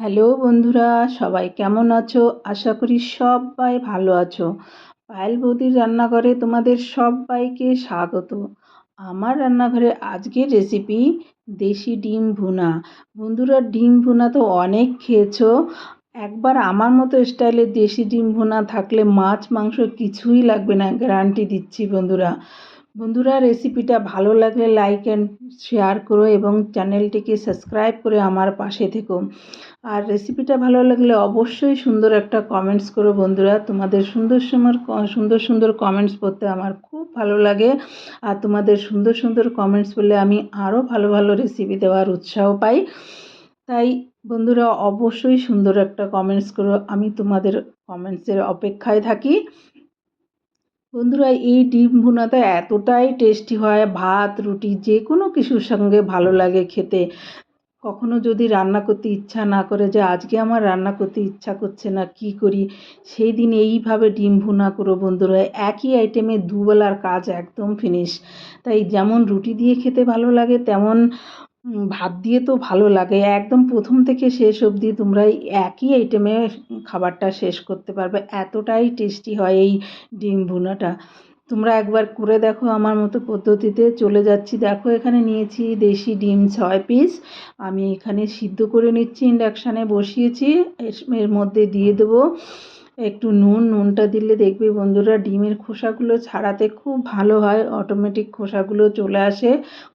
Hello বন্ধুরা, সবাই কেমন আছো? আশা করি সবাই ভালো আছো। পায়েল বৌদির রান্নাঘরে তোমাদের সবাইকে স্বাগত। আমার রান্নাঘরে আজকের রেসিপি দেশি ডিম ভুনা। বন্ধুরা, ডিম ভুনা তো অনেক খেয়েছো। একবার আমার মতো স্টাইলে দেশি ডিম ভুনা থাকলে মাছ, মাংস কিছুই লাগবে না গ্যারান্টি দিচ্ছি বন্ধুরা। বন্ধুরা রেসিপিটা ভালো লাগলে লাইক অ্যান্ড শেয়ার করো এবং চ্যানেলটিকে সাবস্ক্রাইব করে আমার পাশে থেকো। আর রেসিপিটা ভালো লাগলে অবশ্যই সুন্দর একটা কমেন্টস করো বন্ধুরা। তোমাদের সুন্দর সুন্দর সুন্দর সুন্দর কমেন্টস পড়তে আমার খুব ভালো লাগে। আর তোমাদের সুন্দর সুন্দর কমেন্টস বললে আমি আরও ভালো ভালো রেসিপি দেওয়ার উৎসাহ পাই। তাই বন্ধুরা, অবশ্যই সুন্দর একটা কমেন্টস করো। আমি তোমাদের কমেন্টসের অপেক্ষায় থাকি। বন্ধুরা, এই ডিম ভুনাটা এতটাই টেস্টি হয়, ভাত, রুটি, যে কোনো কিছুর সঙ্গে ভালো লাগে খেতে। কখনো যদি রান্না করতে ইচ্ছা না করে যে, আজকে আমার রান্না করতে ইচ্ছা করছে না, কি করি? সেই দিন এইভাবে ডিম ভুনা করো বন্ধুরা, একই আইটেমে দুবেলার কাজ একদম ফিনিশ তাই যেমন রুটি দিয়ে খেতে ভালো লাগে, তেমন ভাত দিয়ে তো ভালো লাগে। একদম প্রথম থেকে শেষ অবধি তোমরা একই আইটেমে খাবারটা শেষ করতে পারবে। এতটাই টেস্টি হয় এই ডিম ভুনাটা। তোমরা একবার করে দেখো আমার মতো পদ্ধতিতে। চলে যাচ্ছি। দেখো, এখানে নিয়েছি দেশি ডিম ছয় পিস আমি এখানে সিদ্ধ করে নিচ্ছি। ইন্ডাকশানে বসিয়েছি। এর মধ্যে দিয়ে দেবো। একটু নুন, নুনটা দিলে দেখবে বন্ধুরা ডিমের খোসাগুলো ছাড়াতে খুব ভালো হয় অটোমেটিক খোসাগুলো চলে আসে,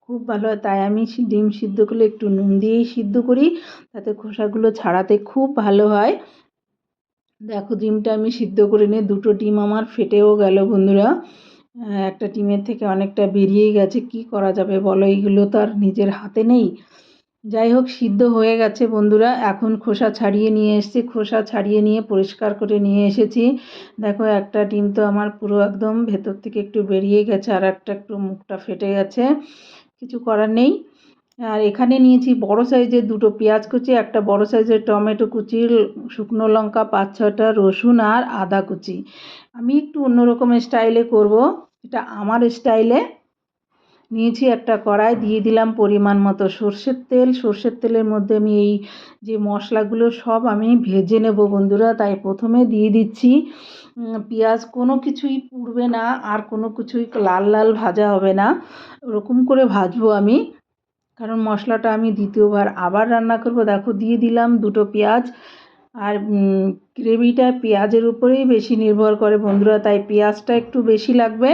খুব ভালো হয়। তাই আমি ডিম সিদ্ধ করলে একটু নুন দিয়েই সিদ্ধ করি, তাতে খোসাগুলো ছাড়াতে খুব ভালো হয়। দেখো ডিমটা আমি সিদ্ধ করে নিয়ে দুটো ডিম আমার ফেটেও গেল বন্ধুরা। একটা ডিমের থেকে অনেকটা বেরিয়ে গেছে, কি করা যাবে বলো? এইগুলো তো আর নিজের হাতে নেই। যাই হোক সিদ্ধ হয়ে গেছে বন্ধুরা। এখন খোসা ছাড়িয়ে নিয়ে এসেছি। খোসা ছাড়িয়ে নিয়ে পরিষ্কার করে নিয়ে এসেছি। দেখো, একটা ডিম তো আমার পুরো একদম ভেতর থেকে একটু বেরিয়ে গেছে, আর একটা একটু মুখটা ফেটে গেছে। কিছু করার নেই। আর এখানে নিয়েছি বড় সাইজের দুটো পেঁয়াজ কুচি, একটা বড় সাইজের টমেটো কুচি, শুকনো লঙ্কা পাঁচ ছটা রসুন আর আদা কুচি। আমি একটু অন্যরকম স্টাইলে করব। এটা আমার স্টাইলে নিয়েছি একটা কড়াই, দিয়ে দিলাম পরিমাণ মতো সর্ষের তেল। সর্ষের তেলের মধ্যে আমি এই যে মশলাগুলো সব আমি ভেজে নেব বন্ধুরা। তাই প্রথমে দিয়ে দিচ্ছি পেঁয়াজ। কোনো কিছুই পুড়বে না, আর কোনো কিছুই লাল লাল ভাজা হবে না। ওরকম করে ভাজবো আমি। কারণ মশলাটা আমি দ্বিতীয়বার আবার রান্না করব। দেখো, দিয়ে দিলাম দুটো পেঁয়াজ। আর গ্রেভিটা পেঁয়াজের উপরেই বেশি নির্ভর করে বন্ধুরা। তাই পেঁয়াজটা একটু বেশি লাগবে।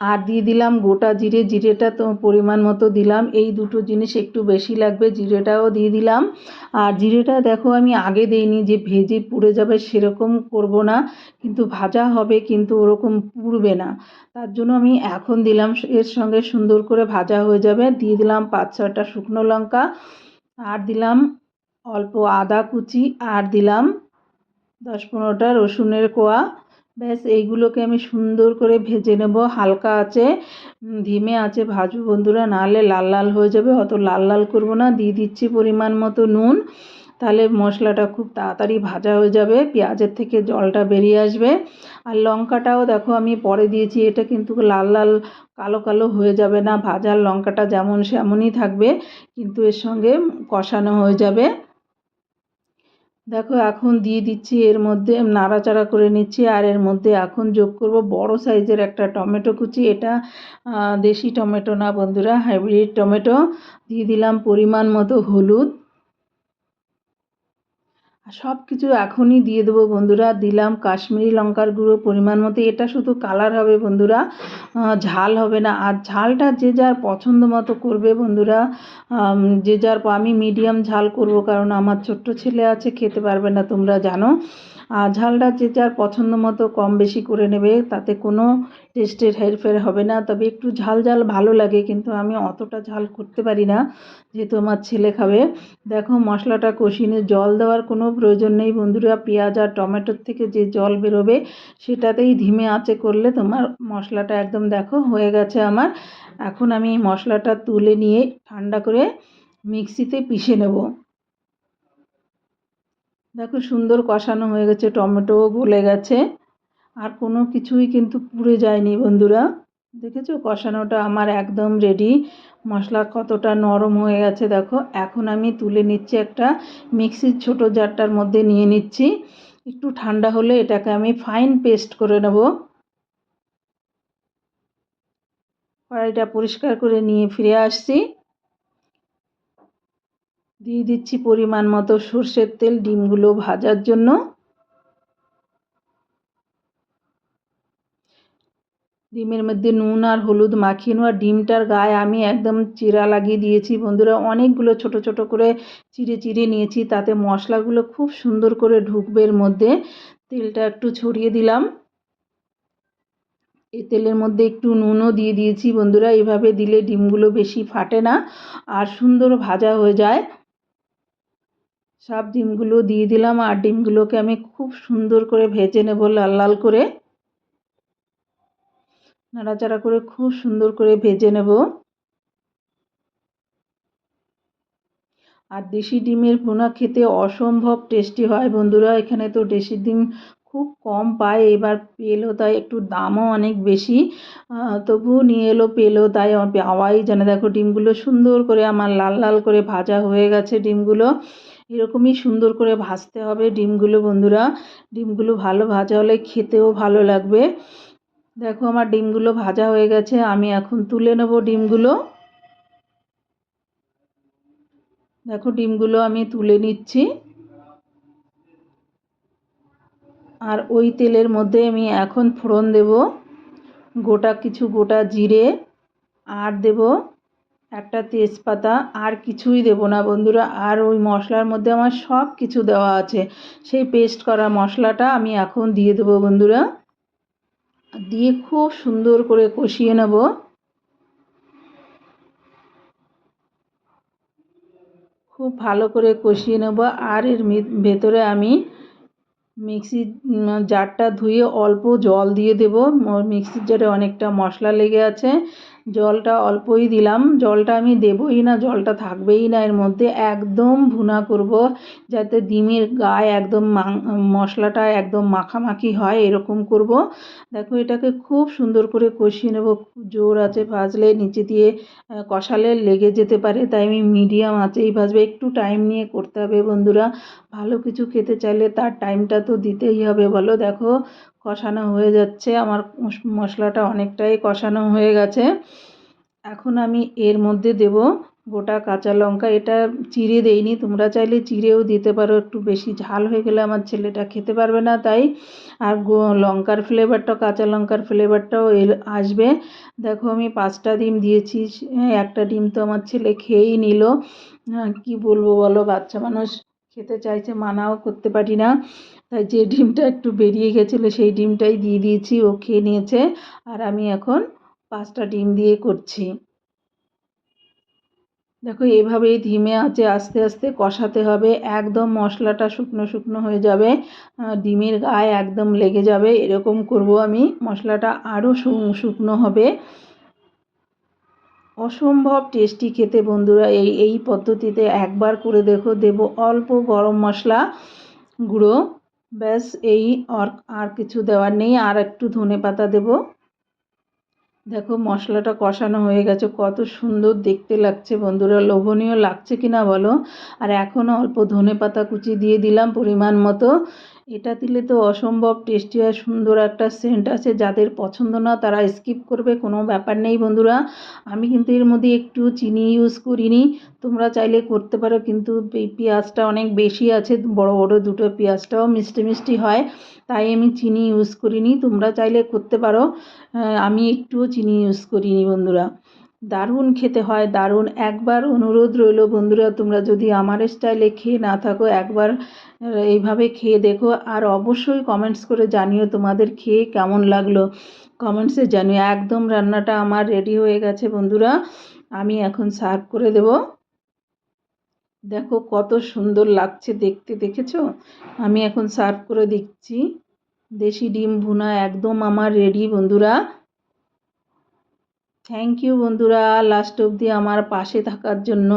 আর দিয়ে দিলাম গোটা জিরে, জিরেটা তো পরিমাণ মতো দিলাম। এই দুটো জিনিস একটু বেশি লাগবে, জিরেটাও দিয়ে দিলাম। আর জিরেটা দেখো আমি আগে দিইনি, যে ভেজে পুড়ে যাবে সেরকম করব না, কিন্তু ভাজা হবে কিন্তু ওরকম পুড়বে না। তার জন্য আমি এখন দিলাম, এর সঙ্গে সুন্দর করে ভাজা হয়ে যাবে। দিয়ে দিলাম পাঁচ ছটা শুকনো লঙ্কা, আর দিলাম অল্প আদা কুচি, আর দিলাম দশ পনেরোটা রসুনের কোয়া। ব্যাস, এইগুলোকে আমি সুন্দর করে ভেজে নেব। হালকা আছে ধিমে আছে ভাজবো বন্ধুরা, নাহলে লাল লাল হয়ে যাবে। অত লাল লাল করব না, দিয়ে দিচ্ছি পরিমাণ মতো নুন। তাহলে মশলাটা খুব তাড়াতাড়ি ভাজা হয়ে যাবে, পেঁয়াজের থেকে জলটা বেরিয়ে আসবে। আর লঙ্কাটাও দেখো আমি পরে দিয়েছি, এটা কিন্তু লাল লাল কালো কালো হয়ে যাবে না, ভাজার লঙ্কাটা যেমন সেমনই থাকবে, কিন্তু এর সঙ্গে কষানো হয়ে যাবে। দেখো, এখন দিয়ে দিচ্ছি, এর মধ্যে নাড়াচাড়া করে নিচ্ছি, আর এর মধ্যে এখন যোগ করব বড় সাইজের একটা টমেটো কুচি। এটা দেশি টমেটো না বন্ধুরা, হাইব্রিড টমেটো। দিয়ে দিলাম পরিমাণ মতো হলুদ। সব কিছু এখনই দিয়ে দেবো বন্ধুরা। দিলাম কাশ্মীরি লঙ্কার গুঁড়ো, পরিমাণ মতো। এটা শুধু কালার হবে বন্ধুরা। ঝাল হবে না। আর ঝালটা যে যার পছন্দ মতো করবে বন্ধুরা। যে যার, আমি মিডিয়াম ঝাল করব, কারণ আমার ছোট্ট ছেলে আছে, খেতে পারবে না, তোমরা জানো। ঝালটা যে যার পছন্দ মতো কম বেশি করে নেবে, তাতে কোনো টেস্টের হেরফের হবে না। তবে একটু ঝাল ঝাল ভালো লাগে, কিন্তু আমি অতটা ঝাল করতে পারি না, যেহেতু আমার ছেলে খাবে। দেখো, মশলাটা কষিয়ে জল দেওয়ার কোনো প্রয়োজন নেই বন্ধুরা। পেঁয়াজ আর টমেটোর থেকে যে জল বেরোবে, সেটাতেই ধিমে আঁচে করলে তোমার মশলাটা একদম দেখো হয়ে গেছে আমার। এখন আমি মশলাটা তুলে নিয়ে ঠান্ডা করে মিক্সিতে পিষে নেব। দেখো সুন্দর কষানো হয়ে গেছে, টমেটোও গলে গেছে। আর কোনো কিছুই কিন্তু পুড়ে যায়নি বন্ধুরা। দেখেছ? কষানোটা আমার একদম রেডি মশলা কতটা নরম হয়ে গেছে, দেখো। এখন আমি তুলে নিচ্ছি একটা মিক্সির ছোট জারটার মধ্যে নিয়ে নিচ্ছি। একটু ঠান্ডা হলে এটাকে আমি ফাইন পেস্ট করে নেব। কড়াইটা পরিষ্কার করে নিয়ে ফিরে আসছি। দিয়ে দিচ্ছি পরিমাণ মতো সর্ষের তেল ডিমগুলো ভাজার জন্য। ডিমের মধ্যে নুন আর হলুদ মাখিয়ে নেওয়া ডিমটার গায়ে আমি একদম চিরা লাগিয়ে দিয়েছি। বন্ধুরা, অনেকগুলো ছোট ছোট করে চিড়ে চিড়ে নিয়েছি, তাতে মশলাগুলো খুব সুন্দর করে ঢুকবে এর মধ্যে। তেলটা একটু ছড়িয়ে দিলাম। এই তেলের মধ্যে একটু নুনও দিয়ে দিয়েছি বন্ধুরা, এভাবে দিলে ডিমগুলো বেশি ফাটে না আর সুন্দর ভাজা হয়ে যায়। সব ডিমগুলো দিয়ে দিলাম আর ডিমগুলোকে আমি খুব সুন্দর করে ভেজে নেব লাল লাল করে। নাড়াচাড়া করে খুব সুন্দর করে ভেজে নেব। আর দেশি ডিমের ভুনা খেতে অসম্ভব টেস্টি হয় বন্ধুরা, এখানে তো দেশি ডিম খুব কম পায়। এবার পেল তাই একটু দামও অনেক বেশি। তবুও নিয়ে এলো, পেল তাই পাওয়াই জানে। দেখো ডিমগুলো সুন্দর করে আমার লাল লাল করে ভাজা হয়ে গেছে ডিমগুলো। এরকমই সুন্দর করে ভাজতে হবে ডিমগুলো বন্ধুরা। ডিমগুলো ভালো ভাজা হলে খেতেও ভালো লাগবে। দেখো আমার ডিমগুলো ভাজা হয়ে গেছে, আমি এখন তুলে নেব ডিমগুলো। দেখো ডিমগুলো আমি তুলে নিচ্ছি। আর ওই তেলের মধ্যে আমি এখন ফোড়ন দেব। গোটা কিছু গোটা জিরে, আর দেব একটা তেজপাতা, আর কিছুই দেব না বন্ধুরা। আর ওই মশলার মধ্যে আমার সব কিছু দেওয়া আছে। সেই পেস্ট করা মশলাটা আমি এখন দিয়ে দেবো বন্ধুরা। দিয়ে খুব সুন্দর করে কষিয়ে নেব। খুব ভালো করে কষিয়ে নেব। আর এর ভেতরে আমি মিক্সির জারটা ধুয়ে অল্প জল দিয়ে দেবো। মিক্সির জারে অনেকটা মশলা লেগে আছে। জলটা অল্পই দিলাম। জলটা আমি দেবই না, জলটা থাকবেই না। এর মধ্যে একদম ভুনা করব যাতে ডিমের গায়ে একদম মশলাটা একদম মাখামাখি হয়, এরকম করব। দেখো এটাকে খুব সুন্দর করে কষিয়ে নেব। জোর আছে ভাজলে, নিচে দিয়ে কষালে লেগে যেতে পারে। তাই আমি মিডিয়াম আঁচেই ভাজবে। একটু টাইম নিয়ে করতে হবে বন্ধুরা। ভালো কিছু খেতে চাইলে তার টাইমটা তো দিতেই হবে, বলো। দেখো কষানো হয়ে যাচ্ছে। আমার মশলাটা অনেকটাই কষানো হয়ে গেছে। এখন আমি এর মধ্যে দেব গোটা কাঁচা লঙ্কা। এটা চিড়ে দেইনি, তোমরা চাইলে চিড়েও দিতে পারো। একটু বেশি ঝাল হয়ে গেলে আমার ছেলেটা খেতে পারবে না, তাই। আর লঙ্কার ফ্লেভারটা কাঁচা লঙ্কার ফ্লেভারটাও আসবে। দেখো আমি পাঁচটা ডিম দিয়েছি একটা ডিম তো আমার ছেলে খেয়েই নিল। কি বলব বলো, বাচ্চা মানুষ। খেতে চাইছে, মানাও করতে পারি না। তাই যে ডিমটা একটু বেরিয়ে গেছিল, সেই ডিমটাই দিয়ে দিয়েছি, ও খেয়ে নিয়েছে। আর আমি এখন পাঁচটা ডিম দিয়ে করছি। দেখো, এভাবেই ধিমে আছে, আস্তে আস্তে কষাতে হবে। একদম মশলাটা শুকনো শুকনো হয়ে যাবে। ডিমের গায়ে একদম লেগে যাবে। এরকম করব আমি, মশলাটা আরও শুকনো হবে। অসম্ভব টেস্টি খেতে বন্ধুরা, এই এই পদ্ধতিতে একবার করে দেখো। দেব অল্প গরম মশলা গুঁড়ো, ব্যাস এই আর কিছু দেওয়ার নেই। আর একটু ধনে পাতা দেবো। দেখো মশলাটা কষানো হয়ে গেছে, কত সুন্দর দেখতে লাগছে বন্ধুরা, লোভনীয় লাগছে কি না বলো। আর এখনও অল্প ধনে পাতা কুচি দিয়ে দিলাম পরিমাণ মতো। এটা দিলে তো অসম্ভব টেস্টি আর সুন্দর একটা সেন্ট আছে। যাদের পছন্দ না, তারা স্কিপ করবে, কোনো ব্যাপার নেই বন্ধুরা। আমি কিন্তু এর মধ্যে একটু চিনি ইউজ করিনি। তোমরা চাইলে করতে পারো, কিন্তু এই পেঁয়াজটা অনেক বেশি আছে, বড় বড় দুটো পেঁয়াজটাও মিষ্টি মিষ্টি হয়, তাই আমি চিনি ইউজ করিনি। তোমরা চাইলে করতে পারো। আমি একটুও চিনি ইউজ করিনি বন্ধুরা। দারুণ খেতে হয়, দারুণ। একবার অনুরোধ রইল, বন্ধুরা, তোমরা যদি আমার স্টাইলে খেয়ে না থাকো, একবার এইভাবে খেয়ে দেখো। আর অবশ্যই কমেন্টস করে জানিও তোমাদের খেয়ে কেমন লাগল। কমেন্টসে জানিও, একদম রান্নাটা আমার রেডি হয়ে গেছে, বন্ধুরা। আমি এখন সার্ভ করে দেব। দেখো কত সুন্দর লাগছে দেখতে, দেখেছ? আমি এখন সার্ভ করে দিচ্ছি। দেশি ডিম ভুনা একদম আমার রেডি, বন্ধুরা। থ্যাংক ইউ বন্ধুরা। লাস্ট অবধি আমার পাশে থাকার জন্য।